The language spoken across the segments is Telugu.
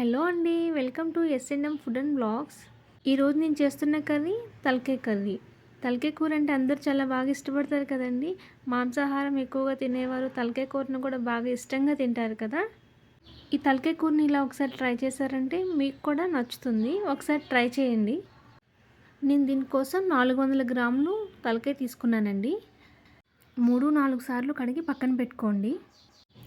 హలో అండి welcome to SNM food and blogs ఈరోజు నేను చేస్తున్న కర్రీ తలకే కర్రీ. తలకే కూర అంటే అందరూ చాలా బాగా ఇష్టపడతారు కదండి. మాంసాహారం ఎక్కువగా తినేవారు తలకే కూరను కూడా బాగా ఇష్టంగా తింటారు కదా. ఈ తలకే కూరని ఇలా ఒకసారి ట్రై చేశారంటే మీకు కూడా నచ్చుతుంది. ఒకసారి ట్రై చేయండి. నేను దీనికోసం నాలుగు వందల గ్రాములు తలకే తీసుకున్నానండి. మూడు నాలుగు సార్లు కడిగి పక్కన పెట్టుకోండి.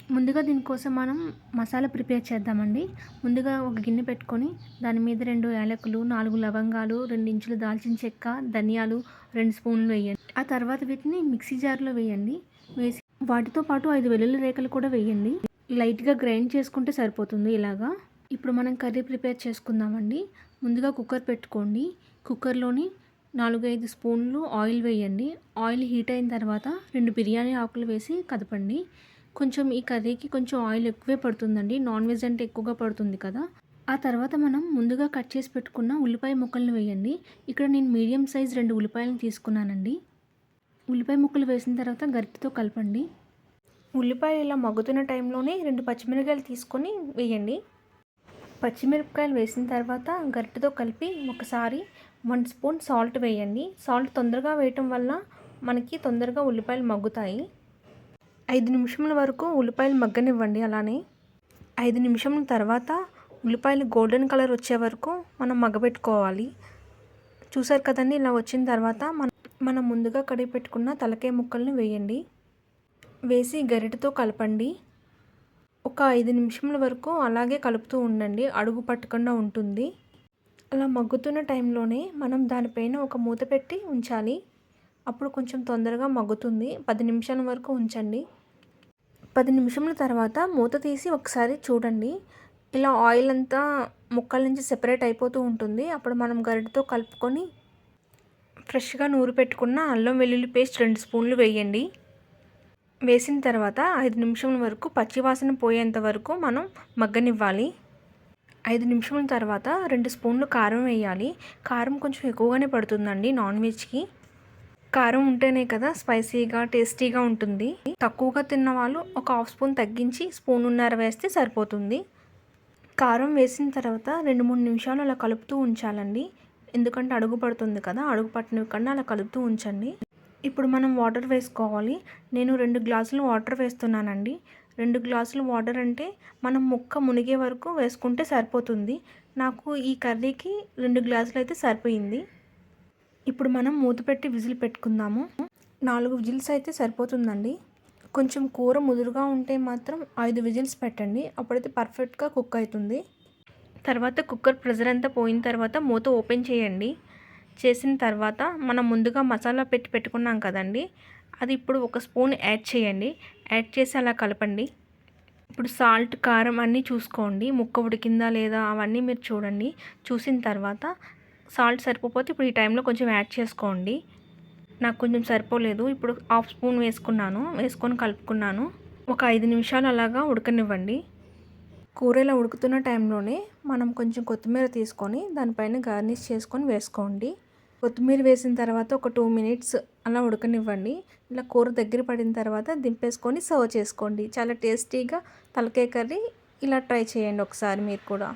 ముందుగా దీనికోసం మనం మసాలా ప్రిపేర్ చేద్దామండి. ముందుగా ఒక గిన్నె పెట్టుకొని దాని మీద రెండు యాలకులు నాలుగు లవంగాలు రెండు ఇంచులు దాల్చిన చెక్క ధనియాలు రెండు స్పూన్లు వేయండి. ఆ తర్వాత వీటిని మిక్సీ జార్లో వేయండి. వేసి వాటితో పాటు ఐదు వెల్లుల్లి రేఖలు కూడా వేయండి. లైట్గా గ్రైండ్ చేసుకుంటే సరిపోతుంది ఇలాగా. ఇప్పుడు మనం కర్రీ ప్రిపేర్ చేసుకుందామండి. ముందుగా కుక్కర్ పెట్టుకోండి. కుక్కర్లోని నాలుగు ఐదు స్పూన్లు ఆయిల్ వేయండి. ఆయిల్ హీట్ అయిన తర్వాత రెండు బిర్యానీ ఆకులు వేసి కదపండి. కొంచెం ఈ కర్రీకి కొంచెం ఆయిల్ ఎక్కువే పడుతుందండి. నాన్ వెజ్ అంటే ఎక్కువగా పడుతుంది కదా. ఆ తర్వాత మనం ముందుగా కట్ చేసి పెట్టుకున్న ఉల్లిపాయ ముక్కలను వేయండి. ఇక్కడ నేను మీడియం సైజ్ రెండు ఉల్లిపాయలను తీసుకున్నానండి. ఉల్లిపాయ ముక్కలు వేసిన తర్వాత గరిటెతో కలపండి. ఉల్లిపాయ ఇలా మగ్గుతున్న టైంలోనే రెండు పచ్చిమిరపకాయలు తీసుకొని వేయండి. పచ్చిమిరపకాయలు వేసిన తర్వాత గరిటెతో కలిపి ఒకసారి వన్ స్పూన్ సాల్ట్ వేయండి. సాల్ట్ తొందరగా వేయటం వల్ల మనకి తొందరగా ఉల్లిపాయలు మగ్గుతాయి. ఐదు నిమిషముల వరకు ఉల్లిపాయలు మగ్గనివ్వండి అలానే. ఐదు నిమిషముల తర్వాత ఉల్లిపాయలు గోల్డెన్ కలర్ వచ్చే వరకు మనం మగ్గబెట్టుకోవాలి. చూసారు కదండి ఇలా వచ్చిన తర్వాత మనం మనం ముందుగా కడిగి పెట్టుకున్న తలకాయ ముక్కల్ని వేయండి. వేసి గరిటతో కలపండి. ఒక ఐదు నిమిషముల వరకు అలాగే కలుపుతూ ఉండండి అడుగు పట్టకుండా ఉంటుంది. అలా మగ్గుతున్న టైంలోనే మనం దానిపైన ఒక మూత పెట్టి ఉంచాలి. అప్పుడు కొంచెం తొందరగా మగ్గుతుంది. పది నిమిషాల వరకు ఉంచండి. పది నిమిషముల తర్వాత మూత తీసి ఒకసారి చూడండి. ఇలా ఆయిల్ అంతా ముక్కల నుంచి సెపరేట్ అయిపోతూ ఉంటుంది. అప్పుడు మనం గరిటతో కలుపుకొని ఫ్రెష్గా నూరు పెట్టుకున్న అల్లం వెల్లుల్లి పేస్ట్ రెండు స్పూన్లు వేయండి. వేసిన తర్వాత ఐదు నిమిషముల వరకు పచ్చివాసన పోయేంత వరకు మనం మగ్గనివ్వాలి. ఐదు నిమిషముల తర్వాత రెండు స్పూన్లు కారం వేయాలి. కారం కొంచెం ఎక్కువగానే పడుతుందండి నాన్ వెజ్కి. కారం ఉంటేనే కదా స్పైసీగా టేస్టీగా ఉంటుంది. తక్కువగా తిన్న వాళ్ళు ఒక హాఫ్ స్పూన్ తగ్గించి స్పూన్ ఉన్నర వేస్తే సరిపోతుంది. కారం వేసిన తర్వాత రెండు మూడు నిమిషాలు అలా కలుపుతూ ఉంచాలండి. ఎందుకంటే అడుగు పడుతుంది కదా అడుగు పట్టినకన్నా అలా కలుపుతూ ఉంచండి. ఇప్పుడు మనం వాటర్ వేసుకోవాలి. నేను రెండు గ్లాసులు వాటర్ వేస్తున్నానండి. రెండు గ్లాసులు వాటర్ అంటే మనం ముక్క మునిగే వరకు వేసుకుంటే సరిపోతుంది. నాకు ఈ కర్రీకి రెండు గ్లాసులు అయితే సరిపోయింది. ఇప్పుడు మనం మూత పెట్టి విజిల్ పెట్టుకుందాము. నాలుగు విజిల్స్ అయితే సరిపోతుందండి. కొంచెం కూర ముదురుగా ఉంటే మాత్రం ఐదు విజిల్స్ పెట్టండి. అప్పుడైతే పర్ఫెక్ట్గా కుక్ అవుతుంది. తర్వాత కుక్కర్ ప్రెజర్ అంతా పోయిన తర్వాత మూత ఓపెన్ చేయండి. చేసిన తర్వాత మనం ముందుగా మసాలా పెట్టి పెట్టుకున్నాం కదండి. అది ఇప్పుడు ఒక స్పూన్ యాడ్ చేయండి. యాడ్ చేసి అలా కలపండి. ఇప్పుడు సాల్ట్ కారం అన్నీ చూసుకోండి. ముక్క ఉడికిందా లేదా అవన్నీ మీరు చూడండి. చూసిన తర్వాత సాల్ట్ సరిపోతే ఇప్పుడు ఈ టైంలో కొంచెం యాడ్ చేసుకోండి. నాకు కొంచెం సరిపోలేదు. ఇప్పుడు హాఫ్ స్పూన్ వేసుకున్నాను. వేసుకొని కలుపుకున్నాను. ఒక ఐదు నిమిషాలు అలాగా ఉడకనివ్వండి. కూర ఇలా ఉడుకుతున్న టైంలోనే మనం కొంచెం కొత్తిమీర తీసుకొని దానిపైన గార్నిష్ చేసుకొని వేసుకోండి. కొత్తిమీర వేసిన తర్వాత ఒక టూ మినిట్స్ అలా ఉడకనివ్వండి. ఇలా కూర దగ్గర పడిన తర్వాత దింపేసుకొని సర్వ్ చేసుకోండి. చాలా టేస్టీగా తలకాయ కర్రీ ఇలా ట్రై చేయండి ఒకసారి మీరు కూడా.